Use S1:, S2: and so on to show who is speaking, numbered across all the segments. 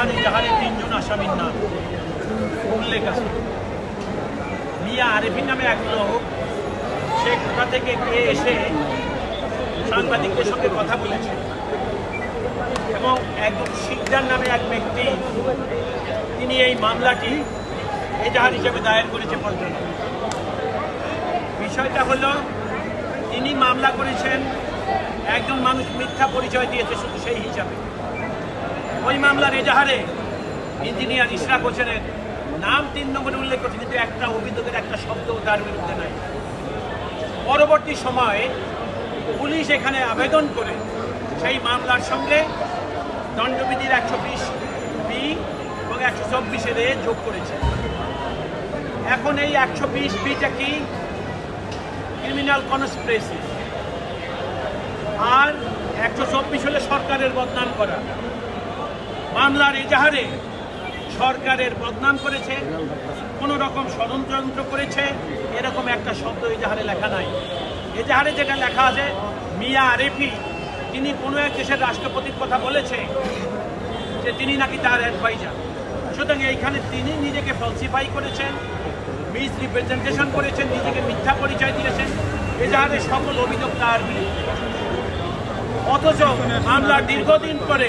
S1: মিয়ার এজাহারে তিনজন আসামির নাম। উল্লেখ আছে। মিয়া আরেফিন নামে এক লোক। সে কোথা থেকে কে এসে সাংবাদিকদের সঙ্গে কথা বলেছে? এবং একজন শিকদার নামে এক ব্যক্তি, তিনি এই মামলাটি এজাহার হিসেবে দায়ের করেছে পল্টনে বিষয়টা হলো, তিনি মামলা করেছেন, একজন মানুষ মিথ্যা পরিচয় দিয়েছে শুধু সেই হিসাবে। ওই মামলার এজাহারে ইঞ্জিনিয়ার ইশরাক হোসেনের নাম তিন নম্বরে উল্লেখ করছে, কিন্তু একটা অভিযোগের একটা শব্দ তার বিরুদ্ধে নাই। পরবর্তী সময়ে পুলিশ এখানে আবেদন করে সেই মামলার সঙ্গে দণ্ডবিধির একশো বিশ বি এবং একশো চব্বিশের এ যোগ করেছে। এখন এই একশো বিশ বিটা কি? Criminal conspiracy. আর একশো চব্বিশ হলে সরকারের বদনাম করা। মামলার এজাহারে সরকারের বদনাম করেছে, কোনো রকম ষড়যন্ত্র করেছে, এরকম একটা শব্দ এজাহারে লেখা নাই। এজাহারে যেটা লেখা আছে, মিয়া আরেফি, তিনি কোনো এক দেশের রাষ্ট্রপতির কথা বলেছে যে তিনি নাকি তার অ্যাডভাইজার। সুতরাং এইখানে তিনি নিজেকে ফলসিফাই করেছেন মিস রিপ্রেজেন্টেশন করেছেন, নিজেকে মিথ্যা পরিচয় দিয়েছেন। এজাহারে সকল অভিযোগ তার অথচ মামলার দীর্ঘদিন পরে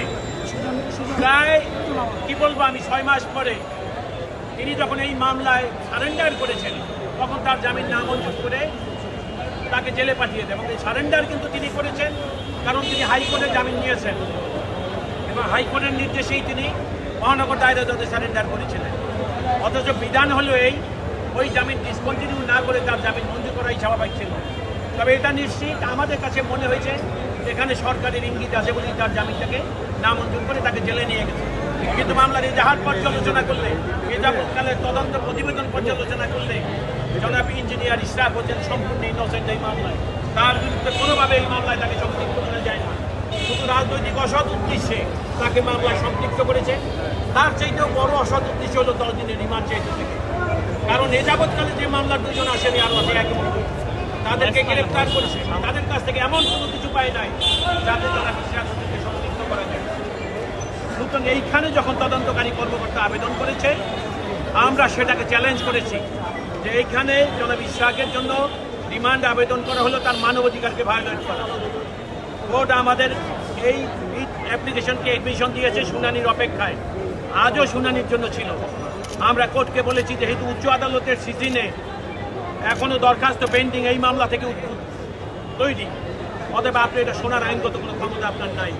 S1: প্রায় কি বলব আমি, ছয় মাস পরে। তিনি যখন এই মামলায় সারেন্ডার করেছেন, তখন তার জামিন নামঞ্জুর করে তাকে জেলে পাঠিয়ে দেয়। এবং এই সারেন্ডার কিন্তু তিনি করেছেন, কারণ তিনি হাইকোর্টে জামিন নিয়েছেন। এবং হাইকোর্টের নির্দেশেই তিনি মহানগর দায়রা জজে সারেন্ডার করেছিলেন। অথচ বিধান হলো এই, ওই জামিন ডিসকন্টিনিউ না করে তার জামিন মঞ্জুর করাই স্বাভাবিক ছিল। তবে এটা নিশ্চিত আমাদের কাছে মনে হয়েছে, এখানে সরকারের ইঙ্গিত আছে বলেই তার জামিনটাকে নামঞ্জুর করে তাকে জেলে নিয়ে গেছে। কিন্তু মামলার এজাহার পর্যালোচনা করলে এ যাবৎকালের তদন্ত প্রতিবেদন পর্যালোচনা করলে জনাব ইঞ্জিনিয়ার ইশরাক হোসেন সম্পূর্ণ ইনোসেন্ট এই মামলায়। তার বিরুদ্ধে কোনোভাবে এই মামলায় তাকে সম্পৃক্ত করা যায় না। শুধু রাজনৈতিক অসৎ উদ্দেশ্যে তাকে মামলায় সম্পৃক্ত করেছে। তার চাইতেও বড় অসৎ উদ্দেশ্য হলো দশ দিনের রিমান্ড চাইতে থেকে। কারণ এ যাবৎকালে যে মামলার দুজন আসেনি আরও আছে এক তাদেরকে গ্রেপ্তার করেছে। তাদের কাছ থেকে এমন কোনো কিছু পায় নাই যাতে তারা বিশ্বাস হোসেনকে সম্পৃক্ত করা যায় সুতরাং এইখানে যখন তদন্তকারী কর্মকর্তা আবেদন করেছে, আমরা সেটাকে চ্যালেঞ্জ করেছি যে এইখানে জনাব ইশাকের জন্য রিমান্ড আবেদন করা হলো, তার মানবাধিকারকে ভায়োলেট করা কোর্ট আমাদের এই অ্যাপ্লিকেশনকে এডমিশন দিয়েছে শুনানির অপেক্ষায়। আজও শুনানির জন্য ছিল। আমরা কোর্টকে বলেছি, যেহেতু উচ্চ আদালতের সিজিনে এখনও দরখাস্ত পেন্ডিং এই মামলা থেকে তৈরি। অতএব আপনি এটা শোনার আইনগত কোনো ক্ষমতা আপনার নাই।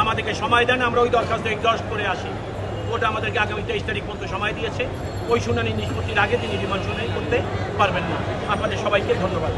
S1: আমাদেরকে সময় দেন, আমরা ওই দরখাস্ত এক্সস্ট করে আসি। কোর্ট আমাদেরকে আগামী তেইশ তারিখ পর্যন্ত সময় দিয়েছে। ওই শুনানি নিষ্পত্তির আগে তিনি রিমান্ড শুনানি করতে পারবেন না। আপনাদের সবাইকে ধন্যবাদ।